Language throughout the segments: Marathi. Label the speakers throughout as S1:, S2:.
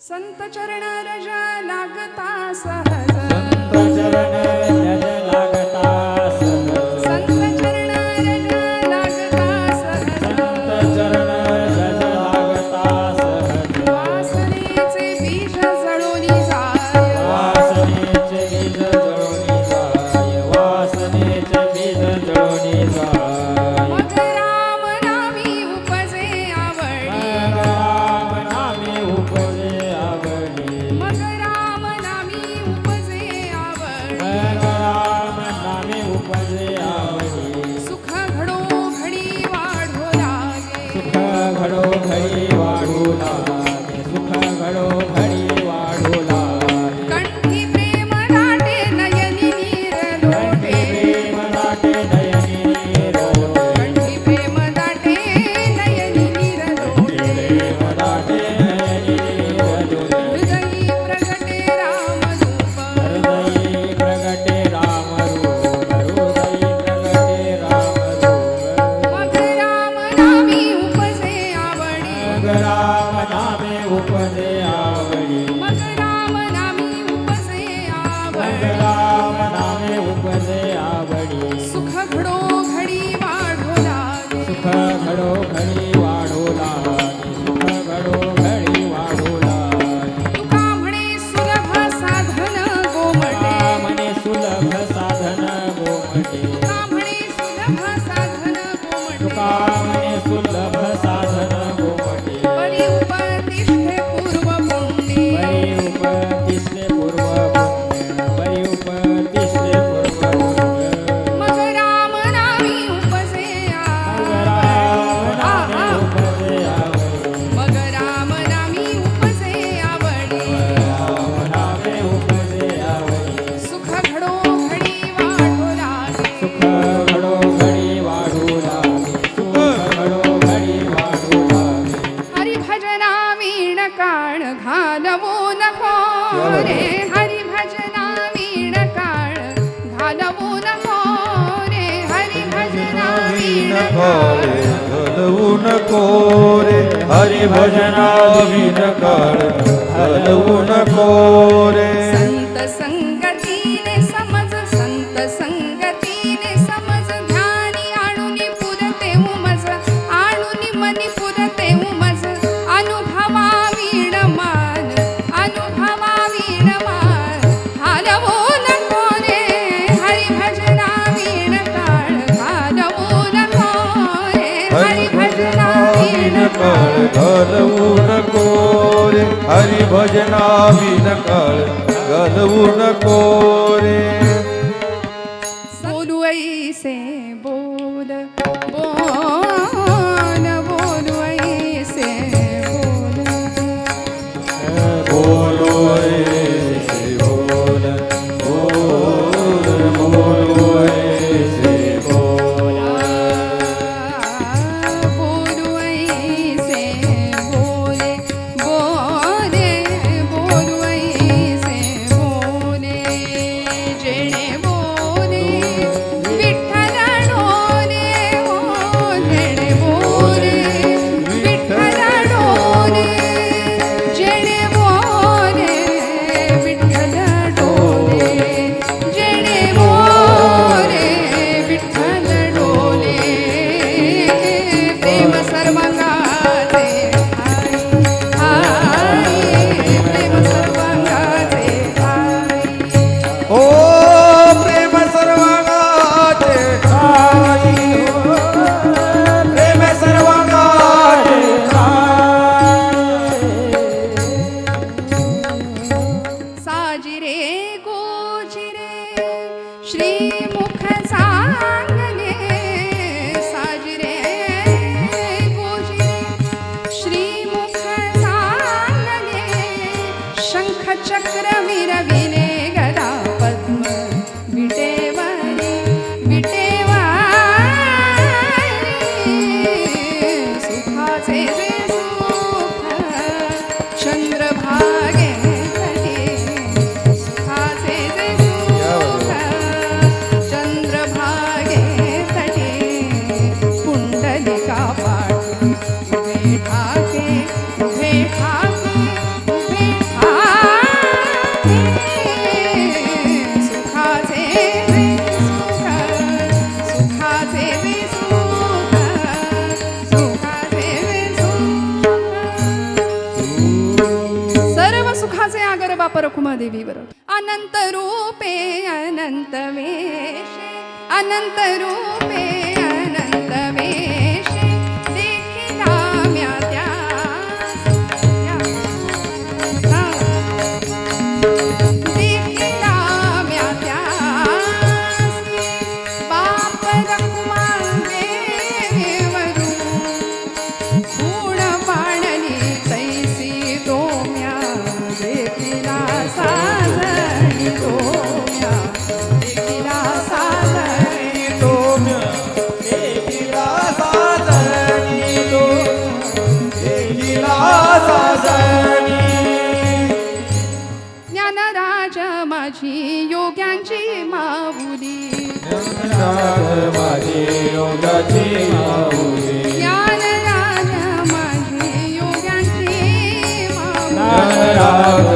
S1: संत चरण रजा लागता सहज.
S2: संत चरण
S1: भावे घालवू नको रे. हरिभजना विन कर घालवू नको रे. संत संगतीने समज संत संग कळ घालवून कोरे हरिभजना
S3: विन कळ घालवून कोरे।
S1: बोलू ऐसे बोल रखुमादेवीवर अनंत रूपे अनंत वेशे अनंत रूपे अनंत वेशे Hare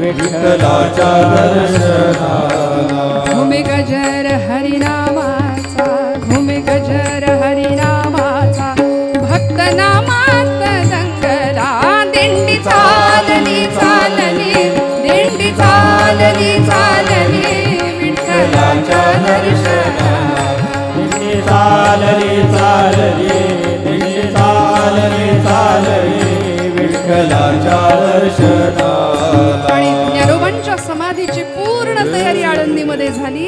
S1: विठ्ठलाच्या दर्शनाला. भूमि गजर हरिनामाचा भूमि गजर हरिनामाचा भक्त नामात दंगला दिंडी चालली चालली दिंडी चालली चालली विठ्ठलाच्या दर्शनाला.
S3: दिंडी चालली चालली.
S1: आणि ज्ञानोबांच्या समाधीची पूर्ण तयारी आळंदीमध्ये झाली.